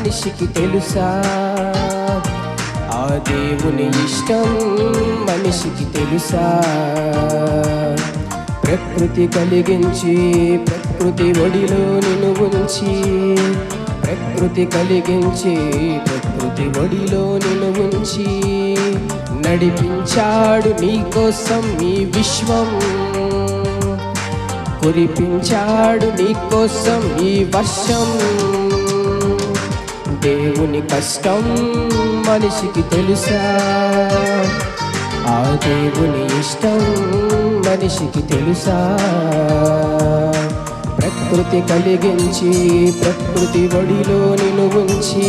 మనిషికి తెలుసా? ఆ దేవుని ఇష్టం మనిషికి తెలుసా? ప్రకృతి కలిగించి ప్రకృతి ఒడిలో నిన్ను ఉంచి ప్రకృతి కలిగించి ప్రకృతి ఒడిలో నిన్ను ఉంచి నడిపించాడు నీకోసం ఈ విశ్వం. కురిపించాడు నీకోసం ఈ వర్షం. దేవుని కష్టం మనిషికి తెలుసా? ఆ దేవుని ఇష్టం మనిషికి తెలుసా? ప్రకృతి కలిగించి ప్రకృతి ఒడిలో నిలువుంచి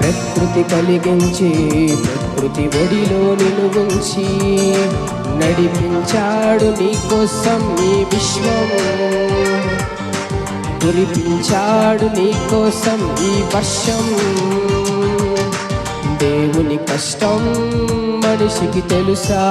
ప్రకృతి కలిగించి ప్రకృతి ఒడిలో నిలువుంచి నడిపించాడు నీకోసం ఈ విశ్వం కురిపించాడు నీకోసం ఈ వర్షం. దేవుని కష్టం మనిషికి తెలుసా?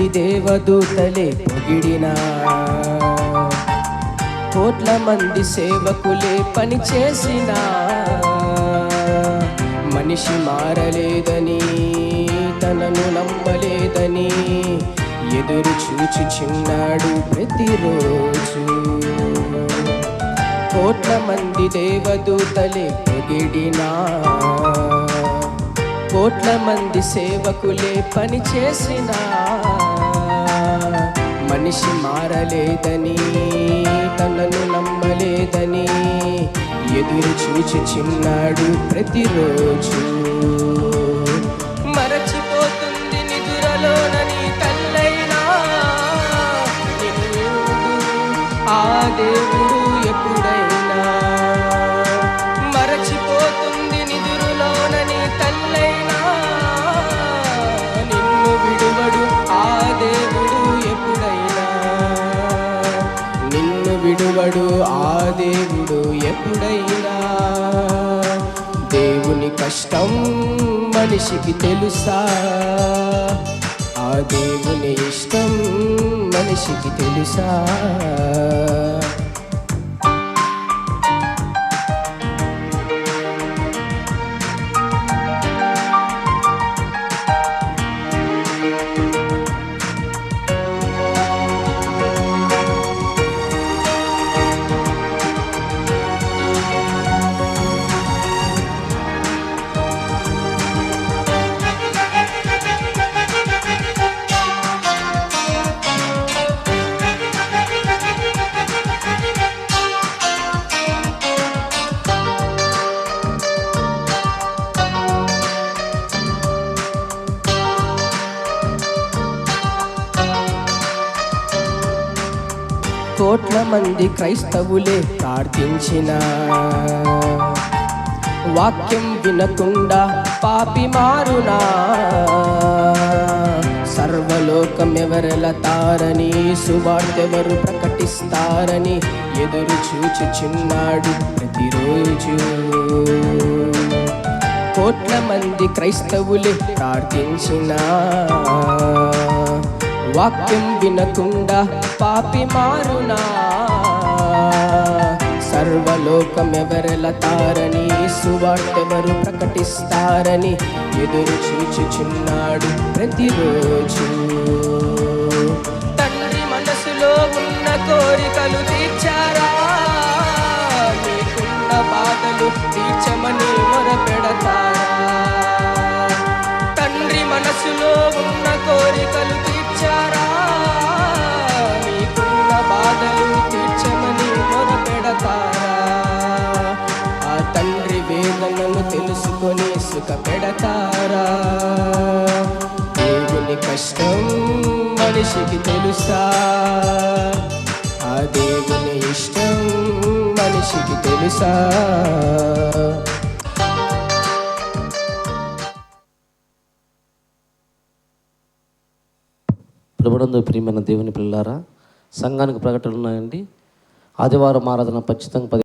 ఆది దేవదూతలే పొగిడినా. కోట్ల మంది సేవకులే పని చేసిన. మనిషి మారలేదని తనను నమ్మలేదని ఎదురు చూచుచున్నాడు ప్రతిరోజు. కోట్ల మంది దేవదూతలే పొగిడినా. కోట్ల మంది సేవకులే పని చేసినా. మనిషి మారలేదని తనను నమ్మలేదని ఎదురు చూచి చిన్నాడు ప్రతిరోజు. కష్టం మనిషికి తెలుసా? ఆ దేవుని ఇష్టం మనిషికి తెలుసా? కోట్ల మంది క్రైస్తవులే ప్రార్థించిన. వాక్యం వినకుండా పాపి మారునా. సర్వలోకం ఎవరెలతారని సువార్తెవరు ప్రకటిస్తారని ఎదురు చూచుచున్నాడు ప్రతిరోజు. కోట్ల మంది క్రైస్తవులే ప్రార్థించిన. వాక్యం వినకుండా పాపి మారునా సర్వలోకమెవరెల తారని సువార్తెవరు ప్రకటిస్తారని ఎదురు చూచుచున్నాడు ప్రతిరోజు. తండ్రి మనసులో ఉన్న కోరికలు తీర్చారా? మీకున్న బాధలు తీర్చమని మొరపెడతారా? తండ్రి మనసులో ఉన్న కోరికలు తీర్చారా మీకున్న బాధలు తీర్చమని మొరపెడతారా? ఆ తండ్రి వేదనను తెలుసుకొని సుఖ పెడతారా దేవుని కష్టం మనిషికి తెలుసా? ఆ దేవుని ఇష్టం మనిషికి తెలుసా? ప్రభుడందు ప్రియమైన దేవుని పిల్లారా సంఘానికి ప్రకటనలు ఉన్నాయండి. ఆదివారం ఆరాధన ఖచ్చితంగా పది